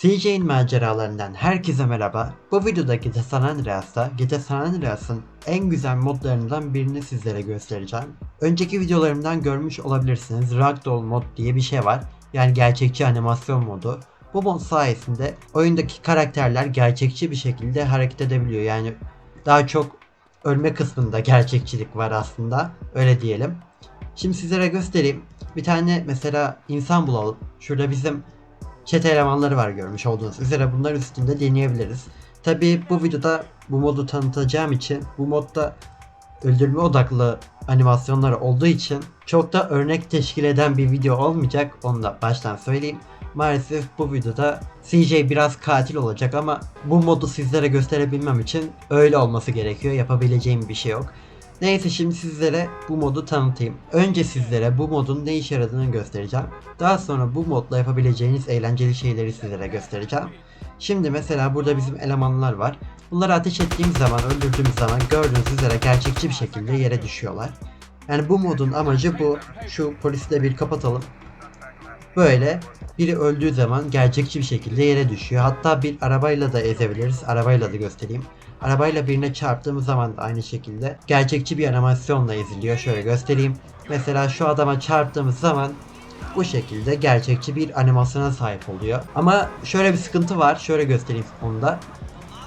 CJ'in maceralarından herkese merhaba. Bu videoda GTA San Andreas'ta GTA San Andreas'ın en güzel modlarından birini sizlere göstereceğim. Önceki videolarımdan görmüş olabilirsiniz. Ragdoll mod diye bir şey var. Yani gerçekçi animasyon modu. Bu mod sayesinde oyundaki karakterler gerçekçi bir şekilde hareket edebiliyor. Yani daha çok ölme kısmında gerçekçilik var aslında. Öyle diyelim. Şimdi sizlere göstereyim. Bir tane mesela insan bulalım. Şurada bizim chat elemanları var görmüş olduğunuz üzere bunlar üstünde deneyebiliriz. Tabi bu videoda bu modu tanıtacağım için bu modda öldürme odaklı animasyonları olduğu için çok da örnek teşkil eden bir video olmayacak onu da baştan söyleyeyim. Maalesef bu videoda CJ biraz katil olacak ama bu modu sizlere gösterebilmem için öyle olması gerekiyor. Yapabileceğim bir şey yok. Neyse şimdi sizlere bu modu tanıtayım. Önce sizlere bu modun ne işe yaradığını göstereceğim. Daha sonra bu modla yapabileceğiniz eğlenceli şeyleri sizlere göstereceğim. Şimdi mesela burada bizim elemanlar var. Bunları ateş ettiğim zaman, öldürdüğüm zaman gördüğünüz üzere gerçekçi bir şekilde yere düşüyorlar. Yani bu modun amacı bu. Şu polisi de bir kapatalım. Böyle biri öldüğü zaman gerçekçi bir şekilde yere düşüyor. Hatta bir arabayla da ezebiliriz. Arabayla da göstereyim. Arabayla birine çarptığımız zaman da aynı şekilde gerçekçi bir animasyonla eziliyor. Şöyle göstereyim. Mesela şu adama çarptığımız zaman bu şekilde gerçekçi bir animasyona sahip oluyor. Ama şöyle bir sıkıntı var. Şöyle göstereyim onu da.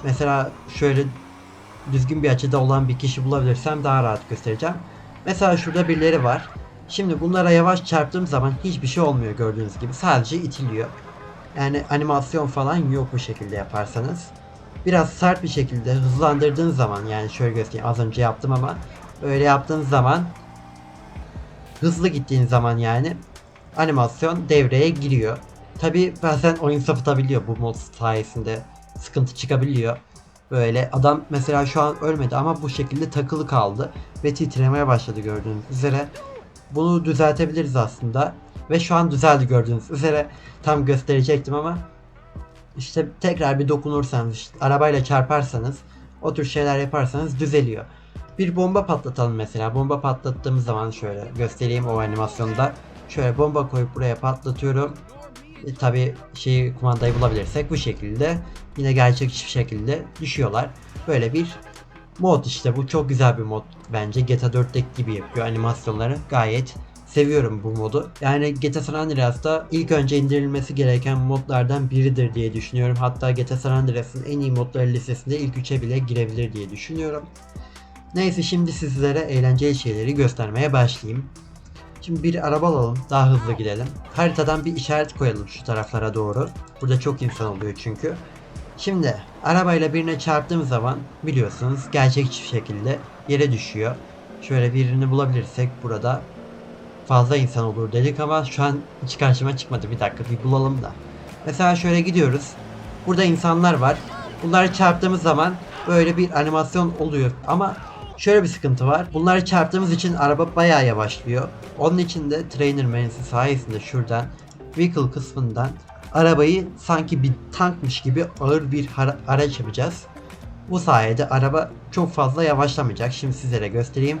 Mesela şöyle düzgün bir açıda olan bir kişi bulabilirsem daha rahat göstereceğim. Mesela şurada birileri var. Şimdi bunlara yavaş çarptığım zaman hiçbir şey olmuyor gördüğünüz gibi. Sadece itiliyor. Yani animasyon falan yok bu şekilde yaparsanız. Biraz sert bir şekilde hızlandırdığın zaman yani şöyle göstereyim az önce yaptım ama öyle yaptığın zaman hızlı gittiğin zaman yani animasyon devreye giriyor. Tabi bazen oyun sapıtabiliyor bu mod sayesinde sıkıntı çıkabiliyor. Böyle adam mesela şu an ölmedi ama bu şekilde takılı kaldı ve titremeye başladı gördüğünüz üzere. Bunu düzeltebiliriz aslında ve şu an düzeldi gördüğünüz üzere. Tam gösterecektim ama işte tekrar bir dokunursanız, işte arabayla çarparsanız, o tür şeyler yaparsanız düzeliyor. Bir bomba patlatalım mesela. Bomba patlattığımız zaman şöyle göstereyim o animasyonda. Şöyle bomba koyup buraya patlatıyorum. E, Tabi şeyi kumandayı bulabilirsek bu şekilde yine gerçekçi bir şekilde düşüyorlar. Böyle bir mod işte bu çok güzel bir mod bence. GTA 4'teki gibi yapıyor animasyonları gayet seviyorum bu modu. Yani GTA San Andreas'ta ilk önce indirilmesi gereken modlardan biridir diye düşünüyorum. Hatta GTA San Andreas'ın en iyi modları listesinde ilk 3'e bile girebilir diye düşünüyorum. Neyse şimdi sizlere eğlenceli şeyleri göstermeye başlayayım. Şimdi bir araba alalım daha hızlı gidelim. Haritadan bir işaret koyalım şu taraflara doğru. Burada çok insan oluyor çünkü. Şimdi arabayla birine çarptığım zaman biliyorsunuz gerçekçi şekilde yere düşüyor. Şöyle birini bulabilirsek burada fazla insan olur dedik ama şu an hiç karşıma çıkmadı. Bir dakika bir bulalım da. Mesela şöyle gidiyoruz. Burada insanlar var. Bunları çarptığımız zaman böyle bir animasyon oluyor ama şöyle bir sıkıntı var. Bunları çarptığımız için araba bayağı yavaşlıyor. Onun için de trainer menüsü sayesinde şuradan vehicle kısmından arabayı sanki bir tankmış gibi ağır bir araç yapacağız. Bu sayede araba çok fazla yavaşlamayacak. Şimdi sizlere göstereyim.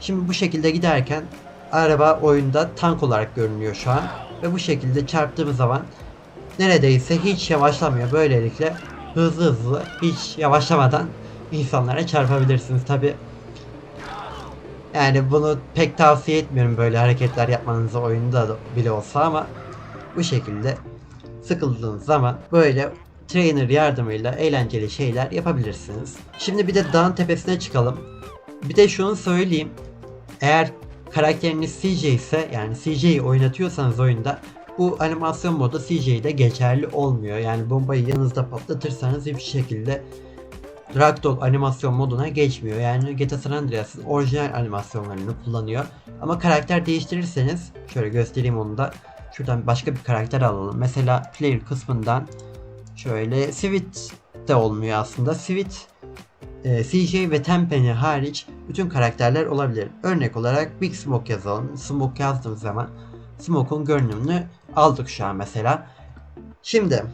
Şimdi bu şekilde giderken araba oyunda tank olarak görünüyor şu an. Ve bu şekilde çarptığımız zaman neredeyse hiç yavaşlamıyor. Böylelikle hızlı hızlı hiç yavaşlamadan insanlara çarpabilirsiniz. Tabi yani bunu pek tavsiye etmiyorum böyle hareketler yapmanızı oyunda da bile olsa ama bu şekilde sıkıldığınız zaman böyle trainer yardımıyla eğlenceli şeyler yapabilirsiniz. Şimdi bir de dağın tepesine çıkalım. Bir de şunu söyleyeyim. Eğer karakteriniz CJ ise yani CJ'yi oynatıyorsanız oyunda bu animasyon modu CJ'de geçerli olmuyor. Yani bombayı yanınızda patlatırsanız hiçbir şekilde Ragdoll animasyon moduna geçmiyor. Yani GTA San Andreas'ın orijinal animasyonlarını kullanıyor. Ama karakter değiştirirseniz şöyle göstereyim onu da. Şuradan başka bir karakter alalım. Mesela player kısmından şöyle Sweet de olmuyor aslında. Sweet e, CJ ve Tenpenny hariç bütün karakterler olabilir. Örnek olarak Big Smoke yazalım. Smoke yazdığım zaman Smoke'un görünümünü aldık şu an mesela. Şimdi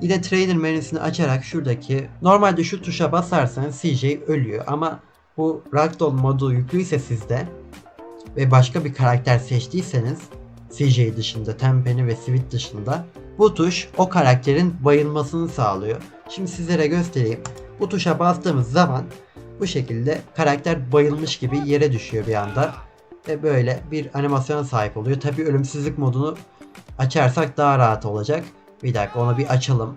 yine trainer menüsünü açarak şuradaki normalde şu tuşa basarsanız CJ ölüyor ama bu Ragdoll modu yüklüyse sizde ve başka bir karakter seçtiyseniz CJ dışında, Tenpenny ve Sweet dışında Bu tuş o karakterin bayılmasını sağlıyor. Şimdi sizlere göstereyim. Bu tuşa bastığımız zaman bu şekilde karakter bayılmış gibi yere düşüyor bir anda. Ve böyle bir animasyona sahip oluyor. Tabi ölümsüzlük modunu açarsak daha rahat olacak. Bir dakika onu bir açalım.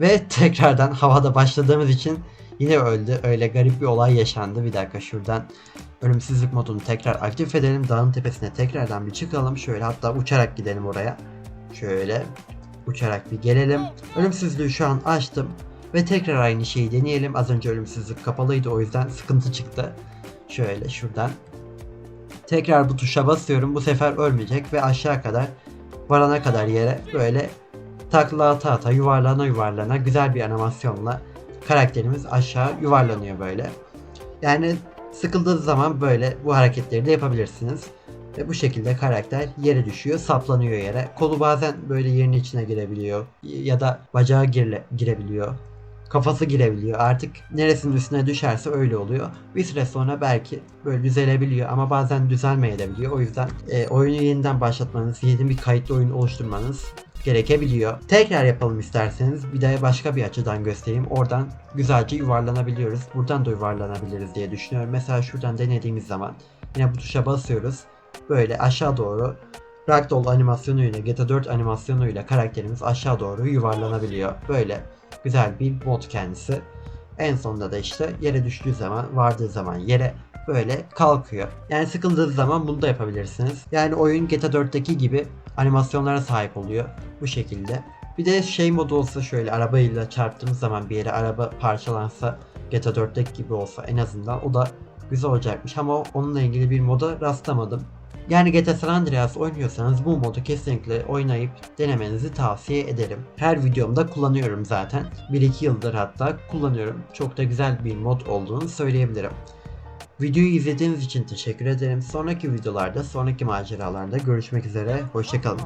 Ve tekrardan havada başladığımız için yine öldü. Öyle garip bir olay yaşandı. Bir dakika şuradan ölümsüzlük modunu tekrar aktif edelim. Dağın tepesine tekrardan bir çıkalım. Şöyle hatta uçarak gidelim oraya. Şöyle uçarak bir gelelim. Ölümsüzlüğü şu an açtım. Ve tekrar aynı şeyi deneyelim. Az önce ölümsüzlük kapalıydı o yüzden sıkıntı çıktı. Şöyle şuradan. Tekrar bu tuşa basıyorum. Bu sefer ölmeyecek ve aşağı kadar varana kadar yere böyle takla ata ata yuvarlana yuvarlana güzel bir animasyonla karakterimiz aşağı yuvarlanıyor böyle. Yani sıkıldığınız zaman böyle bu hareketleri de yapabilirsiniz. Ve bu şekilde karakter yere düşüyor, saplanıyor yere. Kolu bazen böyle yerin içine girebiliyor ya da bacağı girle, girebiliyor. Kafası girebiliyor. Artık neresinin üstüne düşerse öyle oluyor. Bir süre sonra belki böyle düzelebiliyor ama bazen düzelmeyebiliyor. O yüzden e, oyunu yeniden başlatmanız, yeni bir kayıtlı oyun oluşturmanız gerekebiliyor. Tekrar yapalım isterseniz. De başka bir açıdan göstereyim. Oradan güzelce yuvarlanabiliyoruz. Buradan da yuvarlanabiliriz diye düşünüyorum. Mesela şuradan denediğimiz zaman yine bu tuşa basıyoruz. Böyle aşağı doğru Ragdoll animasyonuyla GTA 4 animasyonuyla karakterimiz aşağı doğru yuvarlanabiliyor. Böyle güzel bir mod kendisi. En sonunda da işte yere düştüğü zaman, vardığı zaman yere böyle kalkıyor. Yani sıkıldığınız zaman bunu da yapabilirsiniz. Yani oyun GTA 4'teki gibi animasyonlara sahip oluyor bu şekilde. Bir de şey modu olsa şöyle arabayla çarptığımız zaman bir yere araba parçalansa GTA 4'teki gibi olsa en azından o da güzel olacakmış ama onunla ilgili bir moda rastlamadım. Yani GTA San Andreas oynuyorsanız bu modu kesinlikle oynayıp denemenizi tavsiye ederim. Her videomda kullanıyorum zaten. 1-2 yıldır hatta kullanıyorum. Çok da güzel bir mod olduğunu söyleyebilirim. Videoyu izlediğiniz için teşekkür ederim. Sonraki videolarda, sonraki maceralarda görüşmek üzere. Hoşçakalın.